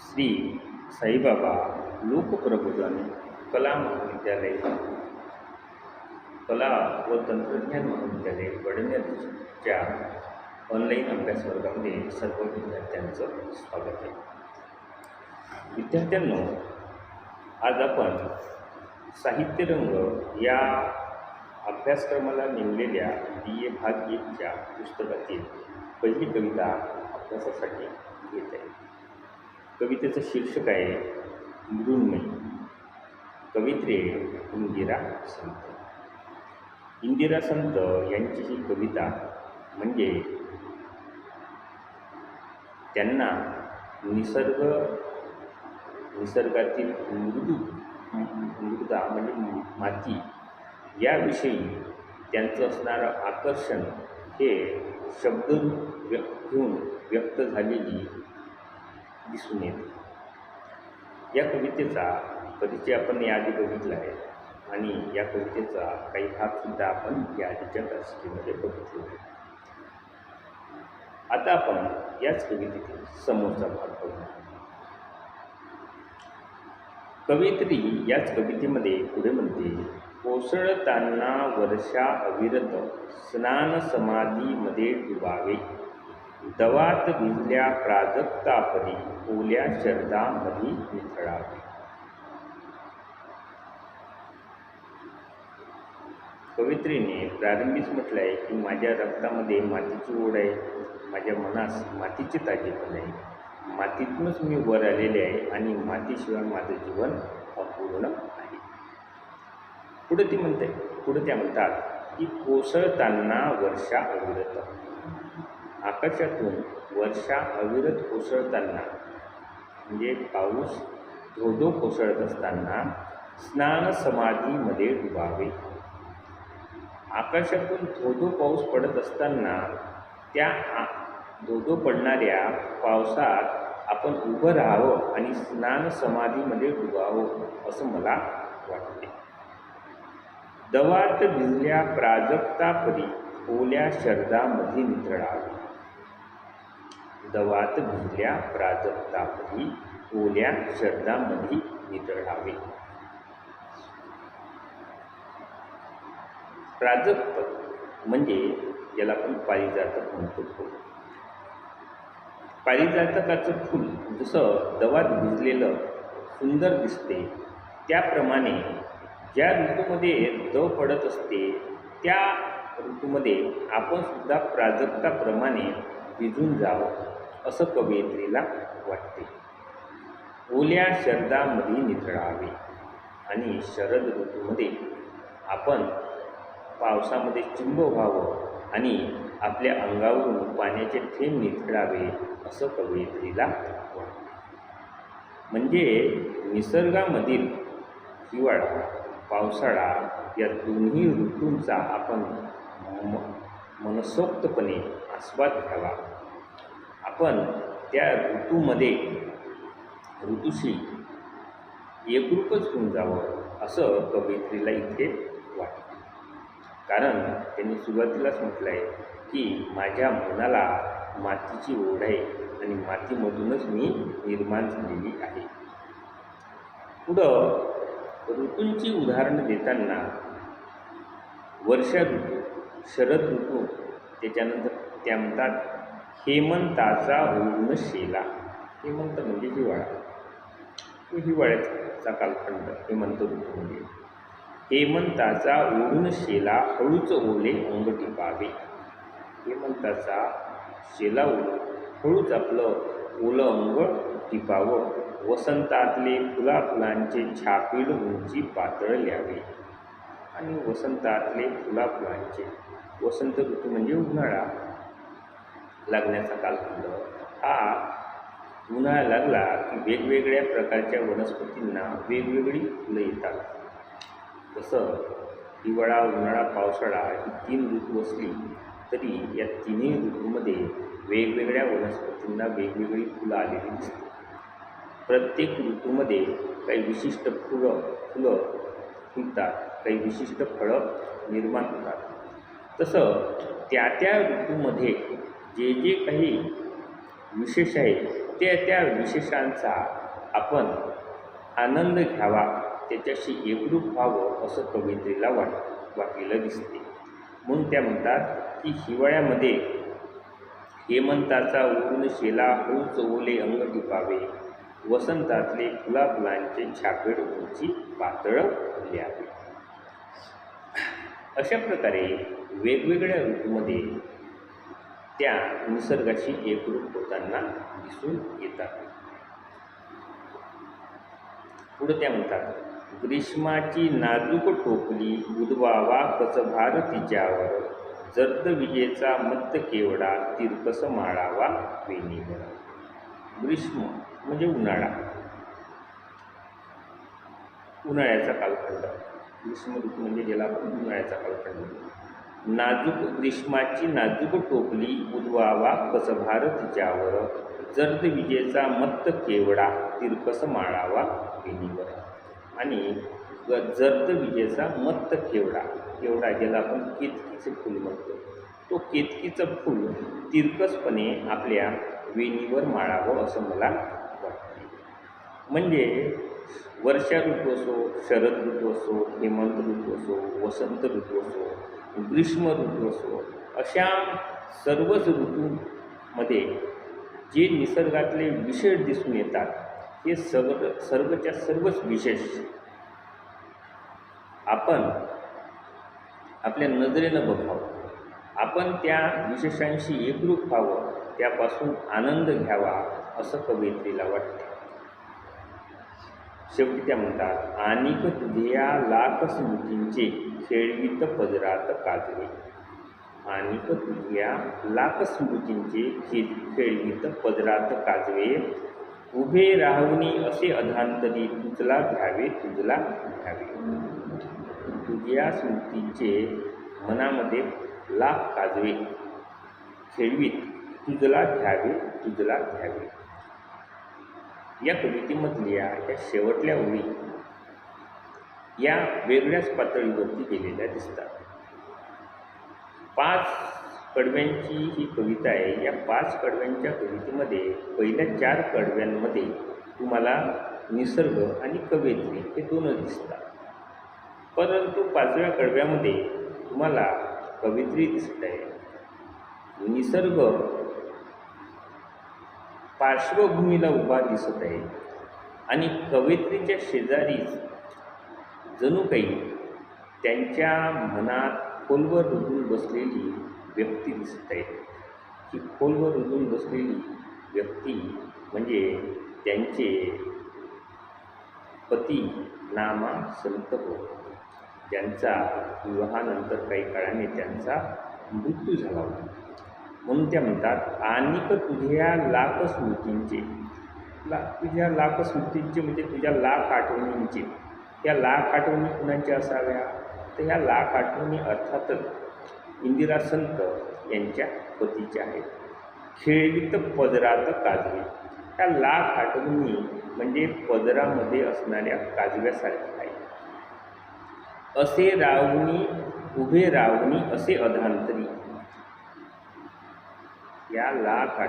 श्री साईबाबा लोकप्रबोधन कला महाविद्यालय. कला व तंत्रज्ञान महाविद्यालय वडनेरच्या ऑनलाईन अभ्यास वर्गामध्ये सर्व विद्यार्थ्यांचं स्वागत आहे. विद्यार्थ्यांनो आज आपण साहित्यरंग या अभ्यासक्रमाला नेमलेल्या बी ए भाग एकच्या पुस्तकातील पहिली कविता अभ्यासासाठी घेत आहे. कवितेचं शीर्षक आहे मृण्मयी कवित्रे इंदिरा संत. इंदिरा संत यांची ही कविता म्हणजे त्यांना निसर्ग निसर्गातील मृदू मृदा म्हणजे माती याविषयी त्यांचं असणारं आकर्षण हे शब्दरूप व्यक्त घेऊन व्यक्त झालेली दिसून येते. या कवितेचा परिचय आपण याआधी बघितला आहे आणि या कवितेचा काही भागसुद्धा आपण या आधीच्या तासिकेमध्ये बघितले आता आपण याच कवितेतील समोरचा भाग बघू कवयित्री याच कवितेमध्ये पुढे म्हणते कोसळताना वर्षा अविरत स्नान समाधीमध्ये डुबावे. दवात भिजल्या प्राजक्तापरी ओल्या शरदामधी मिसळावे कवित्रीने प्रारंभीच म्हटलं आहे की माझ्या रक्तामध्ये मातीची ओढ आहे. माझ्या मनास मातीचे ताजेपण आहे. मातीतूनच मी वर आलेले आहे आणि मातीशिवाय माझं जीवन अपूर्ण आहे. पुढे ती म्हणते पुढे त्या म्हणतात की कोसळताना वर्षा अविरत. आकाशातून वर्षा अविरत कोसळताना म्हणजे पाऊस धोधो कोसळत असताना स्नान समाधीमध्ये डुबावे. आकाशातून धोधो पाऊस पडत असताना त्या धोधो पडणाऱ्या पावसात आपण उभं राहावं आणि स्नान समाधीमध्ये डुबावं असं मला वाटते. दवात भिजल्या प्राजक्तापरी ओल्या शरदामध्ये निथळावे दवात भिजल्या प्राजक्तापरी ओल्या शब्दामधी नितळावे. प्राजक्त म्हणजे ज्याला आपण पारिजातक म्हणतो. पारिजातकाचं फूल जसं दवात भिजलेलं सुंदर दिसते त्याप्रमाणे ज्या ऋतूमध्ये दव पडत असते त्या ऋतूमध्ये आपण सुद्धा प्राजक्ताप्रमाणे भिजून जावं. असं कवयित्रीला वाटते. ओल्या शरदामध्ये नितळावे आणि शरद ऋतूमध्ये आपण पावसामध्ये चुंब व्हावं आणि आपल्या अंगावरून पाण्याचे थेंब निथळावे असं कवयित्रीला वाटते. म्हणजे निसर्गामधील हिवाळा पावसाळा या दोन्ही ऋतूंचा आपण म मनसोक्तपणे आस्वाद घ्यावा. आपण त्या ऋतूमध्ये ऋतूशी एकरूपच होऊन जावं असं कवयित्रीला इथे वाटतं. कारण त्यांनी सुरुवातीलाच म्हटलं आहे की माझ्या मनाला मातीची ओढ आहे आणि मातीमधूनच मी निर्माण झालेली आहे. पुढं ऋतूंची उदाहरणं देताना वर्षा ऋतू शरद ऋतू त्याच्यानंतर त्या म्हणतात हेमंताचा ऊर्ण शेला हेमंत म्हणजे हिवाळा. तो हिवाळ्याचा कालखंड हेमंत ऋतू म्हणजे हेमंताचा ओढून शेला हळूच ओले अंग टिपावे हेमंताचा शेला ओढून हळूच आपलं ओलं अंग टिपावं. वसंतातले फुला फुलांचे छापील उंची पातळ ल्यावे. आणि वसंतातले फुला फुलांचे वसंत ऋतू म्हणजे उन्हाळा. लागण्याचा कालखंड हा उन्हाळा लागला की वेगवेगळ्या प्रकारच्या वनस्पतींना वेगवेगळी फुलं येतात. तसं हिवाळा उन्हाळा पावसाळा ही तीन ऋतू असली तरी या तिन्ही ऋतूमध्ये वेगवेगळ्या वनस्पतींना वेगवेगळी फुलं आलेली दिसतात. प्रत्येक ऋतूमध्ये काही विशिष्ट फुलं फुलं फुलतात काही विशिष्ट फळं निर्माण होतात. तसं त्या त्या ऋतूमध्ये जे जे काही विशेष आहे त्या त्या विशेषांचा आपण आनंद घ्यावा. त्याच्याशी एकरूप व्हावं असं कवित्रीला वाट वाटलेलं दिसते. म्हणून त्या म्हणतात की हिवाळ्यामध्ये हेमंताचा ऊन शेला हळूच ओले अंग टिपावे वसंतातले फुलाफुलांचे छापेड उंची पातळ लिहावे. अशा प्रकारे वेगवेगळ्या ऋतूमध्ये त्या निसर्गाशी एकरूप होताना दिसून येतात. पुढे त्या म्हणतात ग्रीष्माची नाजूक टोपली कच कचभार तिच्यावर जर्द विजेचा मत्त केवडा तिरकस माळावा वेणीवर. ग्रीष्म म्हणजे उन्हाळा. उन्हाळ्याचा कालखंड. ग्रीष्म ऋतू म्हणजे ज्याला आपण उन्हाळ्याचा कालखंड म्हणतो. नाजूक ग्रीष्माची नाजूक टोपली उद्वावा कस भारत जावर जर्द विजेचा मत्त केवडा तिरकस माळावा वेणीवर आणि जर्द विजेचा मत्त केवडा केवडा ज्याला आपण केतकीचं फूल म्हणतो. तो केतकीचं फूल तिरकसपणे आपल्या वेणीवर माळावं असं मला वाटते. म्हणजे वर्षा ऋतू असो शरद ऋतू असो हेमंत ऋतू असो वसंत ऋतू असो ग्रीष्म ऋतू असो अशा सर्वच ऋतूमध्ये जे निसर्गातले विशेष दिसून येतात हे सर्व सर्वच्या सर्वच विशेष. आपण आपल्या नजरेनं बघावं. आपण त्या विशेषांशी एकरूप व्हावं त्यापासून आनंद घ्यावा असं कवयित्रीला वाटते. शेवटी त्या म्हणतात आणिक तुझ्या लाख स्मृतींचे खेळवीत पदरात काजवे आणिक तुझ्या लाख स्मृतींचे खे खेळवीत पदरात काजवे उभे राहवनी असे अधांतरी तुझला घ्यावे तुझला घ्यावे. तुझ्या स्मृतींचे मनामध्ये लाख काजवे. खेळवीत तुझला घ्यावे तुझला घ्यावे. या कवितेमधल्या या शेवटल्या ओळी या वेगळ्याच पातळीवरती गेलेल्या दिसतात. पाच कडव्यांची ही कविता आहे. या पाच कडव्यांच्या कवितेमध्ये पहिल्या चार कडव्यांमध्ये तुम्हाला निसर्ग आणि कवयित्री हे दोनच दिसतात. परंतु पाचव्या कडव्यामध्ये तुम्हाला कवित्री दिसत आहे. निसर्ग पार्श्वभूमीला उभा दिसत आहे. आणि कवयित्रीच्या शेजारीच जणू काही त्यांच्या मनात खोलवर रुजून बसलेली व्यक्ती दिसत आहे. ही खोलवर रुजून बसलेली व्यक्ती म्हणजे त्यांचे पती नामा संत हो ज्यांचा विवाहानंतर काही काळाने त्यांचा मृत्यू झाला होता. म्हणून त्या म्हणतात आणिक तुझ्या लाख स्मृतींचे. ला तुझ्या लाख स्मृतींचे म्हणजे तुझ्या लाख आठवणींचे. त्या लाख आठवणी कुणाच्या असाव्या? तर ह्या लाख आठवणी अर्थातच इंदिरा संत यांच्या पतीच्या आहेत. खेळवीत पदरात काजवे. त्या लाख आठवणी म्हणजे पदरामध्ये असणाऱ्या काजव्यासारख्या आहेत. असे रावणी उभे रावणी असे अधांतरी. या लाख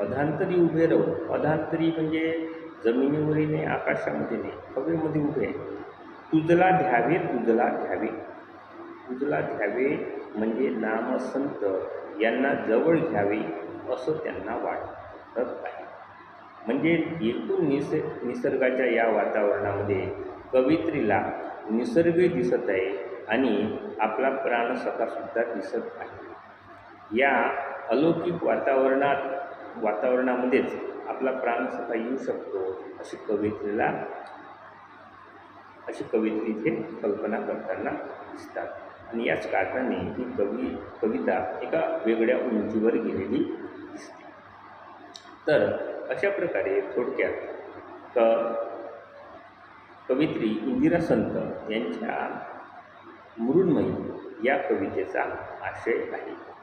अधांतरी उभे राहू अधांतरी म्हणजे जमिनीवरील नाही आकाशामध्ये नाही हवेमध्ये उभे तुझला ध्यावे तुझला घ्यावे. तुझला घ्यावे म्हणजे नामसंत यांना जवळ घ्यावे असं त्यांना वाटत आहे. म्हणजे एकूण निस निसर्गाच्या या वातावरणामध्ये कवित्रीला निसर्गही दिसत आहे आणि आपला प्राणसखासुद्धा दिसत आहे. या अलौकिक वातावरणात वातावरणामध्येच आपला प्राणसखा येऊ शकतो अशी कवितेला अशी कवित्री इथे कल्पना करताना दिसतात. आणि याच कारणाने ही कवी कविता एका वेगळ्या उंचीवर गेलेली दिसते. तर अशा प्रकारे थोडक्यात क कवित्री इंदिरा संत यांच्या मृण्मयी या कवितेचा आशय आहे.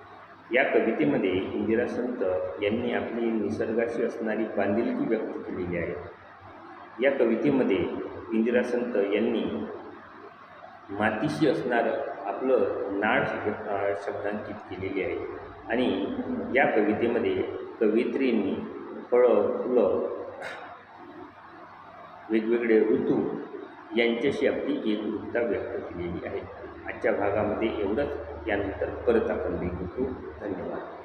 या कवितेमध्ये इंदिरा संत यांनी आपली निसर्गाशी असणारी बांधिलकी व्यक्त केलेली आहे. या कवितेमध्ये इंदिरा संत यांनी मातीशी असणारं आपलं नाळ शब्दांकित केलेली आहे. आणि या कवितेमध्ये कवित्रींनी फळं फुलं वेगवेगळे ऋतू यांच्याशी आपली एकरूपता व्यक्त केलेली आहे. आजच्या भागामध्ये एवढंच. यानंतर परत आपण भेटू. धन्यवाद.